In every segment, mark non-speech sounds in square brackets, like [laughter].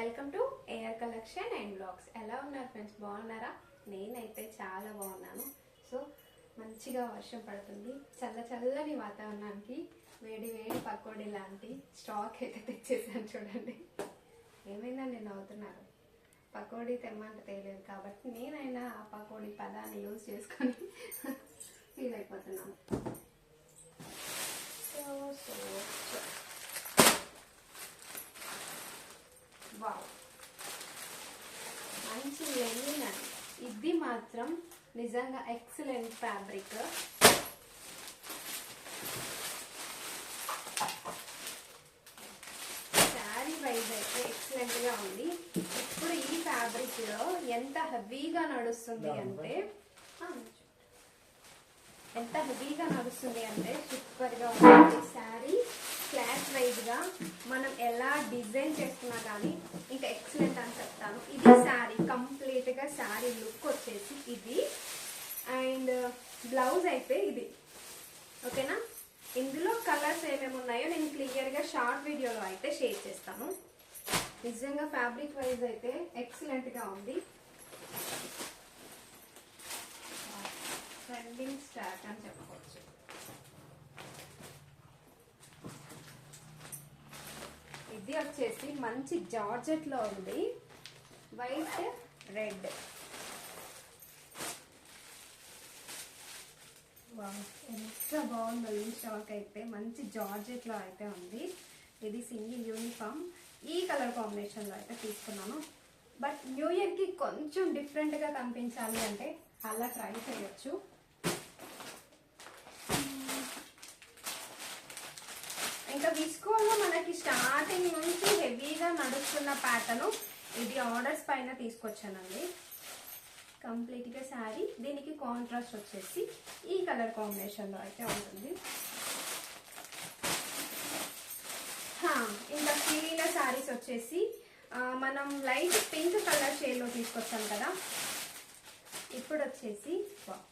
Welcome to air collection and blogs ఎలా ఉన్నారు friends బాగున్నారా? నేనైతే చాలా బాగున్నాను. సో మంచిగా వర్షం పడుతుంది. చల్ల చల్లని వాతావరణానికి వేడి వేడి పకోడీ లాంటి స్టాక్ అయితే తెచ్చేసాను చూడండి. ఏమైందండి నవ్వుతున్నారు పకోడీ తెమ్మంటే తెలియదు కాబట్టి నేనైనా ఆ పకోడీ పదాన్ని యూజ్ చేసుకొని [laughs] ఫీల్ అయిపోతున్నాను. So so so wow. మంచి లెనిన్ అండి ఇది మాత్రం నిజంగా ఎక్సలెంట్ ఫ్యాబ్రిక్. శారీ వైజ్ అయితే ఎక్సలెంట్గా ఉంది. ఇప్పుడు ఈ ఫ్యాబ్రిక్లో ఎంత హెవీగా నడుస్తుంది అంటే ఎంత హెవీగా నడుస్తుంది అంటే సూపర్గా ఉంది శారీ ఫ్లాట్ వైజ్గా మనం ఎలా డిజైన్ చేసుకున్నా కానీ ఇంకా ఎక్సలెంట్ అని చెప్తాను. ఇది శారీ కంప్లీట్గా శారీ లుక్ వచ్చేసి ఇది. అండ్ బ్లౌజ్ uh, అయితే ఇది. ఓకేనా ఇందులో కలర్స్ ఏమేమి ఉన్నాయో నేను క్లియర్గా షార్ట్ వీడియోలో అయితే షేర్ చేస్తాను. నిజంగా ఫ్యాబ్రిక్ వైజ్ అయితే ఎక్సలెంట్గా ఉంది. ట్రెండింగ్ స్టార్ట్ అని చెప్పవచ్చు ఇది వచ్చేసి మంచి జార్జెట్లో ఉంది వైట్ రెడ్ ఎంత బాగుందో ఈ స్టాక్ అయితే. మంచి జార్జెట్లో అయితే ఉంది. ఇది సింగిల్ యూనిఫామ్. ఈ కలర్ కాంబినేషన్లో అయితే తీసుకున్నాను. బట్ న్యూ ఇయర్కి కొంచెం డిఫరెంట్గా కనిపించాలి అంటే అలా ట్రై చేయొచ్చు ఇంకా విస్కోలో మనకి స్టార్టింగ్ నుంచి హెవీగా నడుస్తున్న ప్యాటర్న్ ఇది ఆర్డర్స్ పైన తీసుకొచ్చానండి. కంప్లీట్గా శారీ దీనికి కాంట్రాస్ట్ వచ్చేసి ఈ కలర్ కాంబినేషన్లో అయితే ఉంటుంది. ఇంకా స్టీల్ శారీస్ వచ్చేసి మనం లైట్ పింక్ కలర్ షేడ్లో తీసుకొచ్చాం కదా. ఇప్పుడు వచ్చేసి వావ్.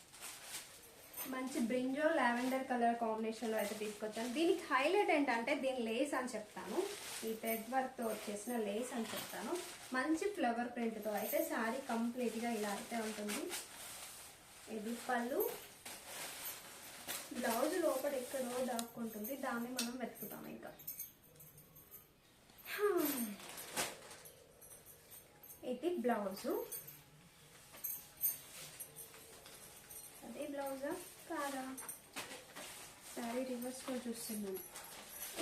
మంచి బ్రింజో లావెండర్ కలర్ కాంబినేషన్లో అయితే తీసుకొచ్చాను. దీనికి హైలైట్ ఏంటంటే దీని లేస్ అని చెప్తాను. ఈ థ్రెడ్ వర్క్తో వచ్చేసిన లేస్ అని చెప్తాను. మంచి ఫ్లవర్ ప్రింట్తో అయితే శారీ కంప్లీట్గా ఇలా అయితే ఉంటుంది. ఇది పళ్ళు బ్లౌజ్ లోపల ఎక్కడో దాక్కుంటుంది. దాన్ని మనం వెతుకుతాం ఇంకా. Hmm. ఇది బ్లౌజు అదే బ్లౌజా కాదా శారీ రివర్స్లో చూస్తున్నాను.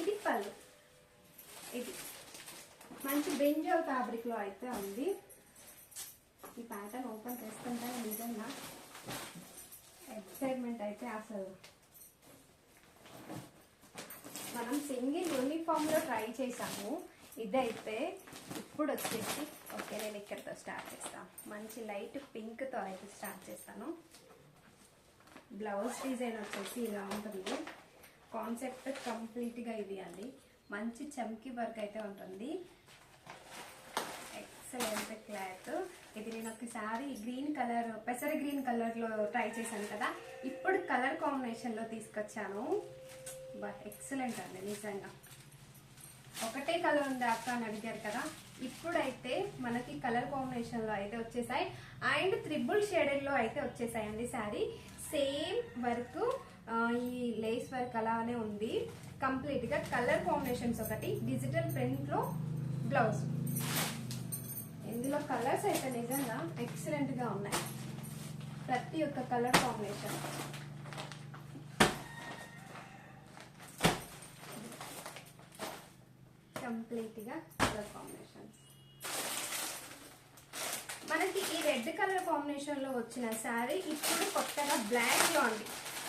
ఇది పళ్ళు. ఇది. మంచి బ్రింజల్ ఫ్యాబ్రిక్లో అయితే ఉంది. ఈ ప్యాటర్న్ ఓపెన్ చేస్తుంటే నిజంగా ఎక్సైట్మెంట్ అయితే అసలు. మనం సింగిల్ యూనిఫామ్లో ట్రై చేసాము ఇదైతే ఇప్పుడు వచ్చేసి ఓకే నేను ఇక్కడితో స్టార్ట్ చేస్తాను మంచి లైట్ పింక్తో అయితే స్టార్ట్ చేస్తాను. బ్లౌజ్ డిజైన్ వచ్చేసి ఇలా ఉంటుంది. కాన్సెప్ట్ కంప్లీట్గా ఇది అండి. మంచి చమ్కీ వర్క్ అయితే ఉంటుంది. ఎక్సలెంట్ క్లాత్ ఇది నేను ఒకసారి గ్రీన్ కలర్ పెసర గ్రీన్ కలర్లో ట్రై చేశాను కదా. ఇప్పుడు కలర్ కాంబినేషన్లో తీసుకొచ్చాను. బట్ ఎక్సలెంట్ అండి నిజంగా. ఒకటే కలర్ ఉంది అక్క అని అడిగారు కదా. ఇప్పుడైతే మనకి కలర్ కాంబినేషన్లో అయితే వచ్చేసాయి. అండ్ త్రిబుల్ షేడెడ్లో అయితే అయితే వచ్చేసాయండి శారీ సేమ్ వర్క్ ఈ లేస్ వర్క్ అలానే ఉంది. కంప్లీట్గా కలర్ కాంబినేషన్స్ ఒకటి డిజిటల్ ప్రింట్లో బ్లౌజ్. ఇందులో కలర్స్ అయితే నిజంగా ఎక్సలెంట్గా ఉన్నాయి. ప్రతి ఒక్క కలర్ కాంబినేషన్. కంప్లీట్గా కలర్ కాంబినేషన్స్. మనకి ఈ రెడ్ కలర్ కాంబినేషన్లో వచ్చిన శారీ ఇప్పుడు కొత్తగా బ్లాక్లో ఉంది.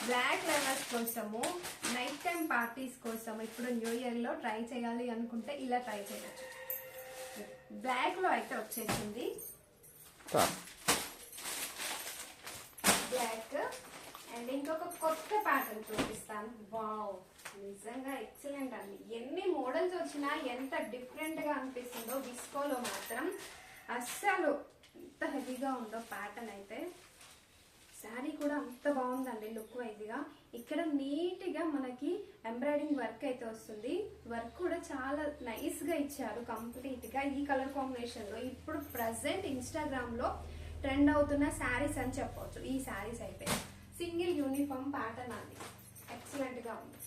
బ్లాక్ లెవెల్స్ కోసము నైట్ టైం పార్టీస్ కోసం ఇప్పుడు న్యూ ఇయర్లో ట్రై చేయాలి అనుకుంటే ఇలా ట్రై చేయొచ్చు. బ్లాక్లో అయితే వచ్చేసింది. బ్లాక్ అండ్ ఇంకొక కొత్త ప్యాటర్న్ చూపిస్తాను. వావ్ నిజంగా ఎక్సలెంట్ అండి. ఎన్ని మోడల్స్ వచ్చినా ఎంత డిఫరెంట్గా అనిపిస్తుందో విస్కోలో మాత్రం అస్సలు ఎంత హెవీగా ఉందో ప్యాటర్న్ అయితే శారీ కూడా అంత బాగుందండి లుక్ వైజ్గా. ఇక్కడ నీట్గా మనకి ఎంబ్రాయిడింగ్ వర్క్ అయితే వస్తుంది. వర్క్ కూడా చాలా నైస్గా ఇచ్చారు కంప్లీట్గా ఈ కలర్ కాంబినేషన్లో. ఇప్పుడు ప్రజెంట్ ఇన్స్టాగ్రామ్లో ట్రెండ్ అవుతున్న శారీస్ అని చెప్పవచ్చు ఈ శారీస్ అయితే. సింగిల్ యూనిఫామ్ ప్యాటర్న్ అది ఎక్సలెంట్గా ఉంది.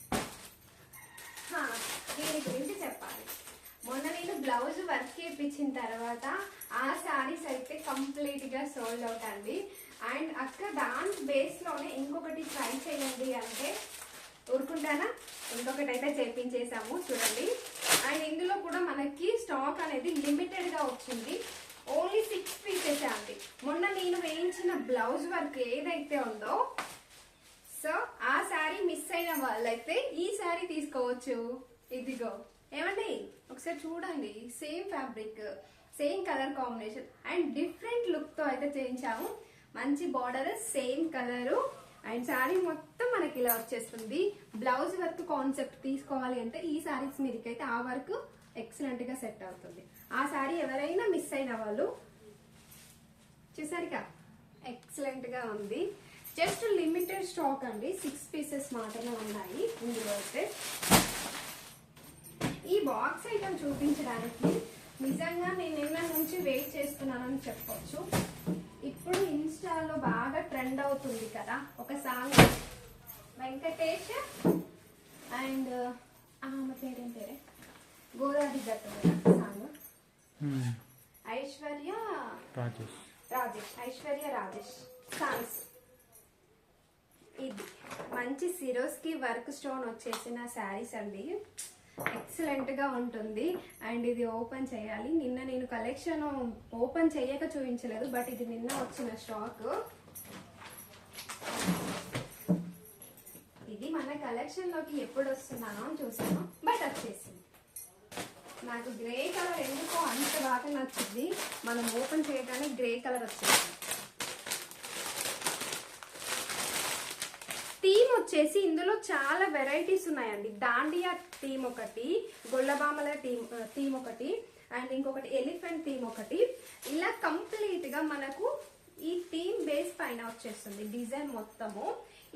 దీని గురించి చెప్పాలి. మొన్న నేను బ్లౌజ్ వర్క్ చేయించిన తర్వాత ఆ శారీస్ అయితే కంప్లీట్గా సోల్డ్ అవుట్ అండి. అండ్ అక్క దాని బేస్లోనే ఇంకొకటి ట్రై చేయండి అంటే ఊరుకుంటానా? ఇంకొకటి అయితే చేపించేసాము చూడండి. అండ్ ఇందులో కూడా మనకి స్టాక్ అనేది లిమిటెడ్గా వచ్చింది. ఓన్లీ సిక్స్ పీసెస్ అండి. మొన్న నేను వేయించిన బ్లౌజ్ వర్క్ ఏదైతే ఉందో సో ఆ శారీ మిస్ అయిన వాళ్ళైతే ఈ శారీ తీసుకోవచ్చు. ఇదిగో. ఏమండి ఒకసారి చూడండి. Same fabric same colour combination and different లుక్తో అయితే చేయించాము. మంచి border same colour and sari మొత్తం మనకి ఇలా వచ్చేస్తుంది. బ్లౌజ్ వర్క్ కాన్సెప్ట్ తీసుకోవాలి అంటే ఈ శారీస్ మీదకైతే ఆ వర్క్ ఎక్సలెంట్గా సెట్ అవుతుంది. ఆ శారీ ఎవరైనా మిస్ అయిన వాళ్ళు చూసారుగా? ఎక్సలెంట్గా ఉంది. జస్ట్ లిమిటెడ్ స్టాక్ అండి. సిక్స్ పీసెస్ మాత్రమే ఉన్నాయి ఇందులో అయితే. ఈ బాక్స్ ఐటమ్ చూపించడానికి నిజంగా నేను నిన్న నుంచి వెయిట్ చేస్తున్నానని చెప్పొచ్చు. ఇప్పుడు ఇన్స్టాలో బాగా ట్రెండ్ అవుతుంది కదా ఒక సాంగ్ వెంకటేష్ అండ్ ఆమె పేరేం పేరే? గోదావరి గట్టు సాంగ్ ఐశ్వర్య రాజేష్. రాజేష్ ఐశ్వర్య రాజేష్ సాంగ్స్ ఇది మంచి సిరోస్కి వర్క్ స్టోన్ వచ్చేసిన శారీస్ అండి. ఎక్సలెంట్గా ఉంటుంది. అండ్ ఇది ఓపెన్ చేయాలి. నిన్న నేను కలెక్షన్ ఓపెన్ చేయక చూపించలేదు బట్ ఇది నిన్న వచ్చిన స్టాక్. ఇది మన కలెక్షన్లోకి ఎప్పుడు వస్తున్నానో అని చూసాను బట్ వచ్చేసింది. నాకు గ్రే కలర్ ఎందుకో అంత బాగా నచ్చింది. మనం ఓపెన్ చేయగానే గ్రే కలర్ వచ్చేసింది థీమ్ వచ్చేసి ఇందులో చాలా వెరైటీస్ ఉన్నాయండి. దాండియా థీమ్ ఒకటి గొల్లబామల థీమ్ థీమ్ ఒకటి అండ్ ఇంకొకటి ఎలిఫెంట్ థీమ్ ఒకటి. ఇలా కంప్లీట్గా మనకు ఈ థీమ్ బేస్ పైన వచ్చేస్తుంది డిజైన్ మొత్తము.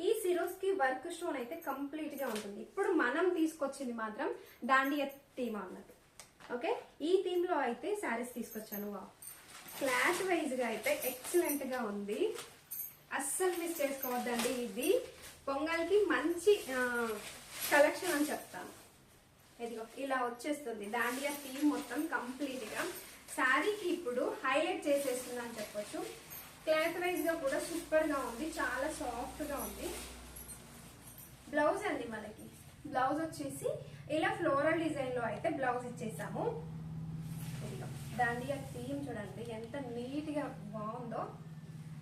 ఈ సిరోస్కి వర్క్ స్టోన్ అయితే కంప్లీట్గా ఉంటుంది. ఇప్పుడు మనం తీసుకొచ్చింది మాత్రం దాండియా థీమ్ అన్నట్టు. ఓకే? ఈ థీమ్లో అయితే శారీస్ తీసుకొచ్చాను. వా క్లాత్ వైజ్గా అయితే ఎక్సలెంట్గా ఉంది. అస్సలు మిస్ చేసుకోవద్దండి ఇది. పొంగల్కి మంచి కలెక్షన్ అని చెప్తాను. ఇదిగో ఇలా వచ్చేస్తుంది. దాండియా థీమ్ మొత్తం కంప్లీట్గా శారీకి ఇప్పుడు హైలైట్ చేసేస్తుంది అని చెప్పొచ్చు. క్లాత్ వైజ్గా కూడా సూపర్గా ఉంది. చాలా సాఫ్ట్గా ఉంది. బ్లౌజ్ అండి మనకి. బ్లౌజ్ వచ్చేసి ఇలా ఫ్లోరల్ డిజైన్లో అయితే బ్లౌజ్ ఇచ్చేసాము. దాండియా థీమ్ చూడండి. ఎంత నీట్గా బాగుందో.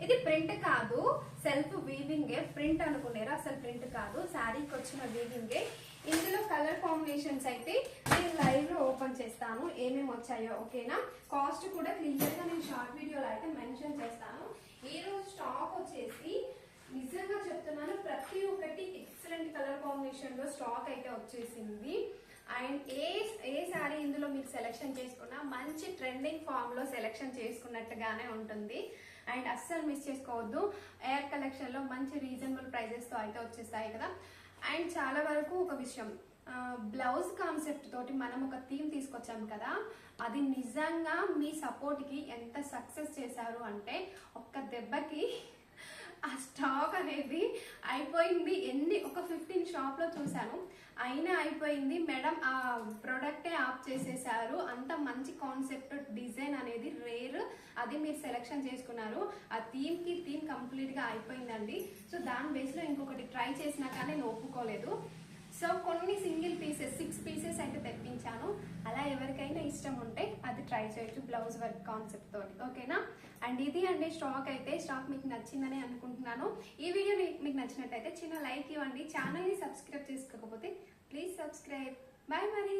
ఇది ప్రింట్ కాదు. సెల్ఫ్ వీవింగే ప్రింట్ అనుకునేరా. అసలు ప్రింట్ కాదు. శారీకి వచ్చిన వీవింగే. ఇందులో కలర్ కాంబినేషన్స్ అయితే నేను లైవ్లో ఓపెన్ చేస్తాను. ఏమేమి వచ్చాయో ఓకేనా? కాస్ట్ కూడా క్లియర్గా నేను షార్ట్ వీడియోలో అయితే మెన్షన్ చేస్తాను. ఈ రోజు స్టాక్ వచ్చేసి నిజంగా చెప్తున్నాను ప్రతి ఒక్కటి ఎక్సలెంట్ కలర్ కాంబినేషన్లో స్టాక్ అయితే వచ్చేసింది. అండ్ ఏ ఏ శారీ ఇందులో మీరు సెలెక్షన్ చేసుకున్నా మంచి ట్రెండింగ్ ఫామ్లో సెలెక్షన్ చేసుకున్నట్టుగానే ఉంటుంది. అండ్ అస్సలు మిస్ చేసుకోవద్దు. ఎయిర్ కలెక్షన్లో మంచి రీజనబుల్ ప్రైజెస్తో అయితే వచ్చేస్తాయి కదా. అండ్ చాలా వరకు ఒక విషయం బ్లౌజ్ కాన్సెప్ట్ తోటి మనం ఒక థీమ్ తీసుకొచ్చాం కదా. అది నిజంగా మీ సపోర్ట్కి ఎంత సక్సెస్ చేశారు అంటే ఒక్క దెబ్బకి ఆ స్టాక్ అనేది అయిపోయింది. ఎన్ని ఒక ఫిఫ్టీన్ షాప్లో చూసాను అయినా అయిపోయింది. మేడం ఆ ప్రొడక్టే ఆఫ్ చేసేసారు. అంత మంచి కాన్సెప్ట్ డిజైన్ అనేది రేర్. అది మీరు సెలెక్షన్ చేసుకున్నారు. ఆ థీమ్కి థీమ్ కంప్లీట్గా అయిపోయిందండి. సో దాని బేస్లో ఇంకొకటి ట్రై చేసినా కానీ నేను ఒప్పుకోలేదు. సో కొన్ని సింగిల్ పీసెస్ సిక్స్ పీసెస్ చూపించాను. అలా ఎవరికైనా ఇష్టం ఉంటే అది ట్రై చేయొచ్చు బ్లౌజ్ వర్క్ కాన్సెప్ట్ తోటి. ఓకేనా? అండ్ ఇది అండి స్టాక్ అయితే స్టాక్ మీకు నచ్చిందని అనుకుంటున్నాను. ఈ వీడియో మీకు నచ్చినట్టయితే చిన్న లైక్ ఇవ్వండి. ఛానల్ని సబ్స్క్రైబ్ చేసుకోకపోతే ప్లీజ్ సబ్స్క్రైబ్ బాయ్ మరి.